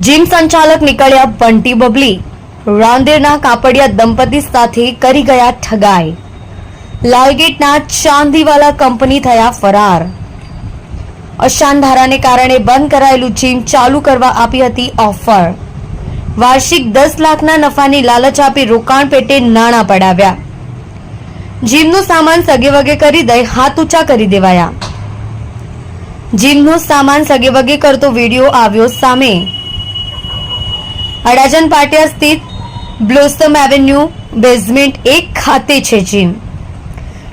Gym સંચાલક નીકળ્યા બંટી બબલી. રાંદેરના કાપડિયા દંપતી સાથે કરી ગયા ઠગાઈ. લાલગેટના ચાંદીવાલા કંપની થયા ફરાર. અશાન ધારાને કારણે બંધ કરાયેલું જીમ ચાલુ કરવા આપી હતી ઓફર. વાર્ષિક દસ લાખના નફાની લાલચ આપી રોકાણ પેટે નાણાં પડાવ્યા. જીમનો સામાન સગે વગે કરી દઈ હાથ ઊંચા કરી દેવાયા. જીમનો સામાન સગે વગે કરતો વીડિયો આવ્યો સામે. અડાજણ પાટિયા સ્થિત બ્લોસમ એવેન્યુ બેઝમેન્ટ એક ખાતે છે જીમ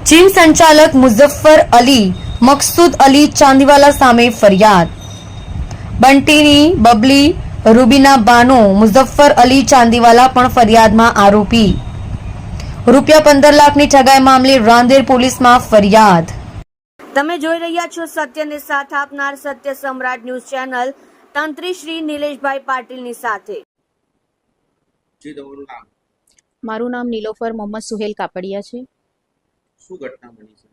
જીમ સંચાલક મુઝફ્ફર અલી, મકસૂદ અલી ચાંદીવાલા સામે ફરિયાદ. બંટીની બબલી રૂબીના બાનો મુઝફ્ફર અલી ચાંદીવાલા પણ ફરિયાદમાં આરોપી. રૂપિયા પંદર લાખની ઠગાઈ મામલે રાંદેર પોલીસમાં ફરિયાદ. તમે જોઈ રહ્યા છો સત્યને સાથ આપનાર સત્ય સમ્રાટ ન્યૂઝ ચેનલ તંત્રી શ્રી નિલેશભાઈ પાટીલની સાથે. જી તમારું નામ? મારું નામ નીલોફર મોહમ્મદ સુહેલ કાપડિયા છે. શું ઘટના બની છે?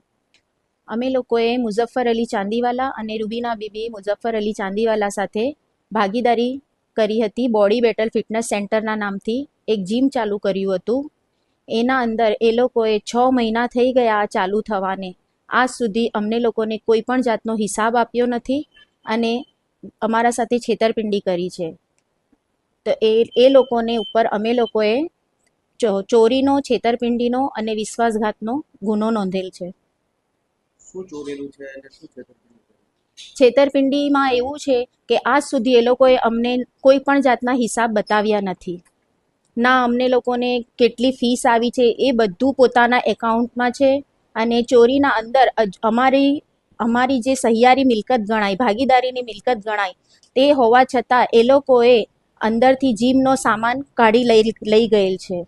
અમે લોકોએ મુઝફ્ફર અલી ચાંદીવાલા અને રૂબીના બીબી મુઝફ્ફર અલી ચાંદીવાલા સાથે ભાગીદારી કરી હતી બોડી બેટલ ફિટનેસ સેન્ટરના નામથી એક જીમ ચાલુ કર્યું હતું. એના અંદર એ લોકોએ છ મહિના થઈ ગયા ચાલુ થવાને. આજ સુધી અમને લોકોને કોઈ પણ જાતનો હિસાબ આપ્યો નથી અને અમારા સાથે છેતરપિંડી કરી છે. તો એ એ લોકોને ઉપર અમે લોકોએ ચો- ચોરીનો છેતરપિંડીનો અને વિશ્વાસઘાતનો ગુનો નોંધેલ છે? છેતરપિંડીમાં એવું છે કે આજ સુધી એ લોકોએ અમને કોઈ પણ જાતના હિસાબ બતાવ્યા નથી ના અમને લોકોને કેટલી ફીસ આવી છે એ બધું પોતાના એકાઉન્ટમાં છે અને ચોરીના અંદર અમારી અમારી જે સહિયારી મિલકત ગણાય ભાગીદારીની મિલકત ગણાય તે હોવા છતાં એ લોકોએ અંદરથી જીમનો સામાન કાઢી લઈ લઈ ગયેલ છે.